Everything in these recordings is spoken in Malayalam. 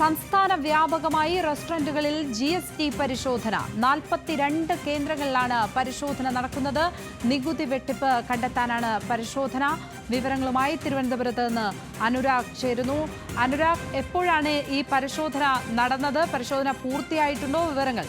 സംസ്ഥാന വ്യാപകമായി റെസ്റ്റോറന്റുകളിൽ ജി എസ് ടി പരിശോധന. നാൽപ്പത്തിരണ്ട് കേന്ദ്രങ്ങളിലാണ് പരിശോധന നടക്കുന്നത്. നികുതി വെട്ടിപ്പ് കണ്ടെത്താനാണ് പരിശോധന. വിവരങ്ങളുമായി തിരുവനന്തപുരത്ത് നിന്ന് അനുരാഗ് ചേരുന്നു. അനുരാഗ് എപ്പോഴാണ് ഈ പരിശോധന നടന്നത്? പരിശോധന പൂർത്തിയായിട്ടുണ്ടോ? വിവരങ്ങൾ.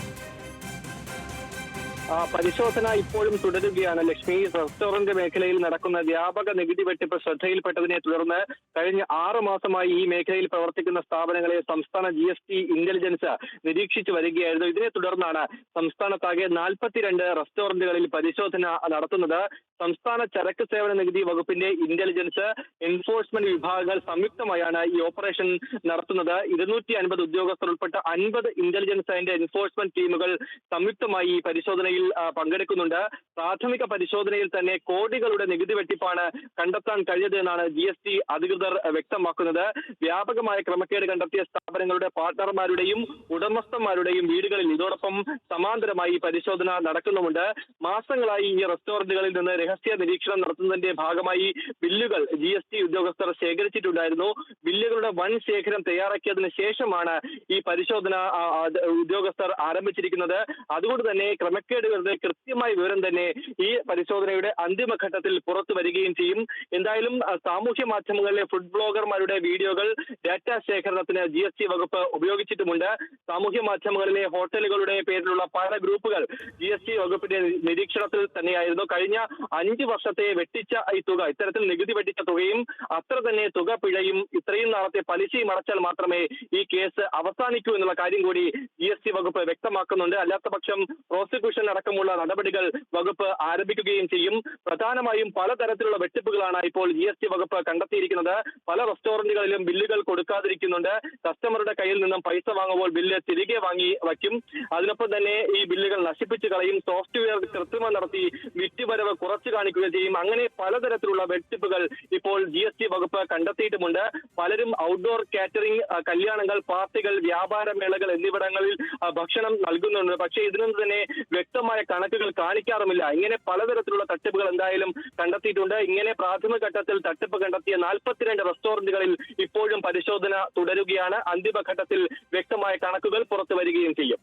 പരിശോധന ഇപ്പോഴും തുടരുകയാണ്. ലക്ഷ്മി റെസ്റ്റോറന്റ് മേഖലയിൽ നടക്കുന്ന വ്യാപക നികുതി വെട്ടിപ്പ് ശ്രദ്ധയിൽപ്പെട്ടതിനെ തുടർന്ന് കഴിഞ്ഞ ആറ് മാസമായി ഈ മേഖലയിൽ പ്രവർത്തിക്കുന്ന സ്ഥാപനങ്ങളെ സംസ്ഥാന ജി എസ് ടി ഇന്റലിജൻസ് നിരീക്ഷിച്ചു വരികയായിരുന്നു. ഇതിനെ തുടർന്നാണ് സംസ്ഥാനത്താകെ നാൽപ്പത്തിരണ്ട് റെസ്റ്റോറന്റുകളിൽ പരിശോധന നടത്തുന്നത്. സംസ്ഥാന ചരക്ക് സേവന നികുതി വകുപ്പിന്റെ ഇന്റലിജൻസ് എൻഫോഴ്സ്മെന്റ് വിഭാഗങ്ങൾ സംയുക്തമായാണ് ഈ ഓപ്പറേഷൻ നടത്തുന്നത്. ഇരുന്നൂറ്റി അൻപത് ഉദ്യോഗസ്ഥർ ഉൾപ്പെട്ട അൻപത് ഇന്റലിജൻസ് ആൻഡ് എൻഫോഴ്സ്മെന്റ് ടീമുകൾ സംയുക്തമായി ഈ പരിശോധനയിൽ പങ്കെടുക്കുന്നുണ്ട്. പ്രാഥമിക പരിശോധനയിൽ തന്നെ കോടികളുടെ നികുതി വെട്ടിപ്പാണ് കണ്ടെത്താൻ കഴിഞ്ഞത് എന്നാണ് ജി എസ് ടി അധികൃതർ വ്യക്തമാക്കുന്നത്. വ്യാപകമായ ക്രമക്കേട് കണ്ടെത്തിയ സ്ഥാപനങ്ങളുടെ പാർട്ണർമാരുടെയും ഉടമസ്ഥന്മാരുടെയും വീടുകളിൽ ഇതോടൊപ്പം സമാന്തരമായി പരിശോധന നടക്കുന്നുമുണ്ട്. മാസങ്ങളായി ഈ റെസ്റ്റോറന്റുകളിൽ നിന്ന് രഹസ്യ നിരീക്ഷണം നടത്തുന്നതിന്റെ ഭാഗമായി ബില്ലുകൾ ജി എസ് ടി ഉദ്യോഗസ്ഥർ ശേഖരിച്ചിട്ടുണ്ടായിരുന്നു. ബില്ലുകളുടെ വൻ ശേഖരം തയ്യാറാക്കിയതിനു ശേഷമാണ് ഈ പരിശോധന ഉദ്യോഗസ്ഥർ ആരംഭിച്ചിരിക്കുന്നത്. അതുകൊണ്ട് തന്നെ ക്രമക്കേടുകളുടെ കൃത്യമായ വിവരം തന്നെ ഈ പരിശോധനയുടെ അന്തിമഘട്ടത്തിൽ പുറത്തു വരികയും ചെയ്യും. എന്തായാലും സാമൂഹ്യ മാധ്യമങ്ങളിലെ ഫുഡ് ബ്ലോഗർമാരുടെ വീഡിയോകൾ ഡാറ്റ ശേഖരണത്തിന് ജി എസ് ടി വകുപ്പ് ഉപയോഗിച്ചിട്ടുമുണ്ട്. സാമൂഹ്യ മാധ്യമങ്ങളിലെ ഹോട്ടലുകളുടെ പേരിലുള്ള പല ഗ്രൂപ്പുകൾ ജി എസ് ടി വകുപ്പിന്റെ നിരീക്ഷണത്തിൽ തന്നെയായിരുന്നു. കഴിഞ്ഞ അഞ്ച് വർഷത്തെ വെട്ടിച്ച ഈ തുക ഇത്തരത്തിൽ നികുതി വെട്ടിച്ച തുകയും അത്ര തന്നെ തുക പിഴയും ഇത്രയും നാളത്തെ പലിശയും അടച്ചാൽ മാത്രമേ ഈ കേസ് അവസാനിക്കൂ എന്നുള്ള കാര്യം കൂടി ജി എസ് ടി വകുപ്പ് വ്യക്തമാക്കുന്നുണ്ട്. അല്ലാത്ത പക്ഷം പ്രോസിക്യൂഷൻ അടക്കമുള്ള നടപടികൾ വകുപ്പ് ആരംഭിക്കുകയും ചെയ്യും. പ്രധാനമായും പലതരത്തിലുള്ള വെട്ടിപ്പുകളാണ് ഇപ്പോൾ ജി എസ് ടി വകുപ്പ് കണ്ടെത്തിയിരിക്കുന്നത്. പല റെസ്റ്റോറന്റുകളിലും ബില്ലുകൾ കൊടുക്കാതിരിക്കുന്നുണ്ട്. കസ്റ്റമറുടെ കയ്യിൽ നിന്നും പൈസ വാങ്ങുമ്പോൾ ബില്ല് തിരികെ വാങ്ങി വയ്ക്കും. അതിനൊപ്പം തന്നെ ഈ ബില്ലുകൾ നശിപ്പിച്ചു കളയും. സോഫ്റ്റ്വെയർ കൃത്രിമം നടത്തി വിറ്റുവരവ് കുറച്ചു കാണിക്കുകയും ചെയ്യും. അങ്ങനെ പലതരത്തിലുള്ള വെട്ടിപ്പുകൾ ഇപ്പോൾ ജി എസ് ടി വകുപ്പ് കണ്ടെത്തിയിട്ടുമുണ്ട്. പലരും ഔട്ട്ഡോർ കാറ്ററിംഗ് കല്യാണങ്ങൾ പാർട്ടികൾ വ്യാപാര മേളകൾ എന്നിവിടങ്ങളിൽ ഭക്ഷണം നൽകുന്നുണ്ട്. പക്ഷേ ഇതിനൊന്നും തന്നെ വ്യക്തമായ കണക്കുകൾ കാണിക്കാറുമില്ല. ഇങ്ങനെ പലതരത്തിലുള്ള തട്ടിപ്പുകൾ എന്തായാലും കണ്ടെത്തിയിട്ടുണ്ട്. ഇങ്ങനെ പ്രാഥമിക ഘട്ടത്തിൽ തട്ടിപ്പ് കണ്ടെത്തിയ നാൽപ്പത്തിരണ്ട് റെസ്റ്റോറന്റുകളിൽ ഇപ്പോഴും പരിശോധന തുടരുകയാണ്. അന്തിമഘട്ടത്തിൽ വ്യക്തമായ കണക്കുകൾ പുറത്തു വരികയും ചെയ്യും.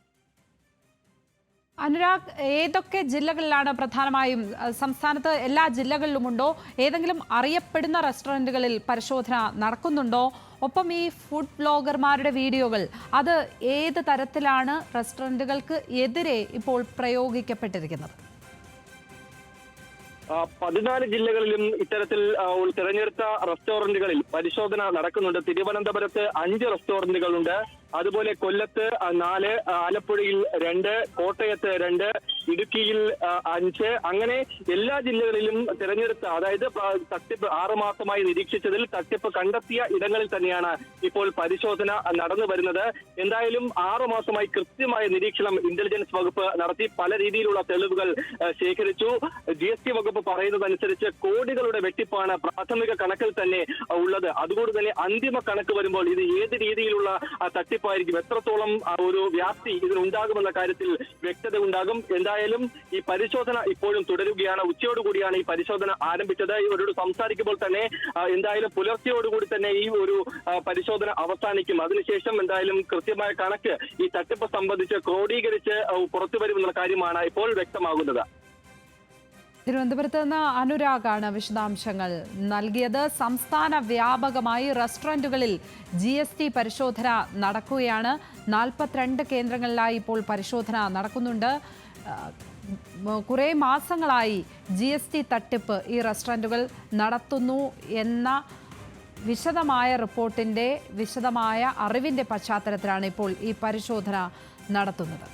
അനുരാഗ് ഏതൊക്കെ ജില്ലകളിലാണ് പ്രധാനമായും സംസ്ഥാനത്ത് എല്ലാ ജില്ലകളിലുമുണ്ടോ? ഏതെങ്കിലും അറിയപ്പെടുന്ന റെസ്റ്റോറന്റുകളിൽ പരിശോധന നടക്കുന്നുണ്ടോ? ഒപ്പം ഈ ഫുഡ് ബ്ലോഗർമാരുടെ വീഡിയോകൾ അത് ഏത് തരത്തിലാണ് റെസ്റ്റോറന്റുകൾക്ക് എതിരെ ഇപ്പോൾ പ്രയോഗിക്കപ്പെട്ടിരിക്കുന്നത്? പതിനാല് ജില്ലകളിലും ഇത്തരത്തിൽ തിരഞ്ഞെടുത്ത റെസ്റ്റോറന്റുകളിൽ പരിശോധന നടക്കുന്നുണ്ട്. തിരുവനന്തപുരത്ത് അഞ്ച് റെസ്റ്റോറന്റുകളുണ്ട് അതുപോലെ കൊല്ലത്ത് നാല് ആലപ്പുഴയിൽ രണ്ട് കോട്ടയത്ത് രണ്ട് ഇടുക്കിയിൽ അഞ്ച് അങ്ങനെ എല്ലാ ജില്ലകളിലും തിരഞ്ഞെടുത്ത അതായത് തട്ടിപ്പ് ആറ് മാസമായി നിരീക്ഷിച്ചതിൽ തട്ടിപ്പ് കണ്ടെത്തിയ ഇടങ്ങളിൽ തന്നെയാണ് ഇപ്പോൾ പരിശോധന നടന്നു വരുന്നത്. എന്തായാലും ആറുമാസമായി കൃത്യമായ നിരീക്ഷണം ഇന്റലിജൻസ് വകുപ്പ് നടത്തി പല രീതിയിലുള്ള തെളിവുകൾ ശേഖരിച്ചു. ജി എസ് ടി വകുപ്പ് പറയുന്നതനുസരിച്ച് കോടികളുടെ വെട്ടിപ്പാണ് പ്രാഥമിക കണക്കിൽ തന്നെ ഉള്ളത്. അതുകൊണ്ട് തന്നെ അന്തിമ കണക്ക് വരുമ്പോൾ ഇത് ഏത് രീതിയിലുള്ള ആ, തട്ടിപ്പായിരിക്കും എത്രത്തോളം ഒരു വ്യാപ്തി ഇതിനുണ്ടാകുമെന്ന കാര്യത്തിൽ വ്യക്തത ഉണ്ടാകും. എന്തായാലും ഈ പരിശോധന ഇപ്പോഴും തുടരുകയാണ്. ഉച്ചയോടുകൂടിയാണ് ഈ പരിശോധന ആരംഭിച്ചത്. ഇവരോട് സംസാരിക്കുമ്പോൾ തന്നെ എന്തായാലും പുലർച്ചയോടുകൂടി തന്നെ ഈ ഒരു പരിശോധന അവസാനിക്കും. അതിനുശേഷം എന്തായാലും കൃത്യമായ കണക്ക് ഈ തട്ടിപ്പ് സംബന്ധിച്ച് ക്രോഡീകരിച്ച് പുറത്തു വരുമെന്നുള്ള കാര്യമാണ് ഇപ്പോൾ വ്യക്തമാകുന്നത്. തിരുവനന്തപുരത്ത് നിന്ന് അനുരാഗാണ് വിശദാംശങ്ങൾ. നൽകിയത് സംസ്ഥാന വ്യാപകമായി റെസ്റ്റോറന്റുകളിൽ ജി എസ് ടി പരിശോധന നടക്കുകയാണ്. നാൽപ്പത്തിരണ്ട് കേന്ദ്രങ്ങളിലായി ഇപ്പോൾ പരിശോധന നടക്കുന്നുണ്ട്. കുറേ മാസങ്ങളായി ജി എസ് ടി തട്ടിപ്പ് ഈ റെസ്റ്റോറന്റുകൾ നടത്തുന്നു എന്ന വിശദമായ റിപ്പോർട്ടിന്റെ വിശദമായ അറിവിന്റെ പശ്ചാത്തലത്തിലാണ് ഇപ്പോൾ ഈ പരിശോധന നടത്തുന്നത്.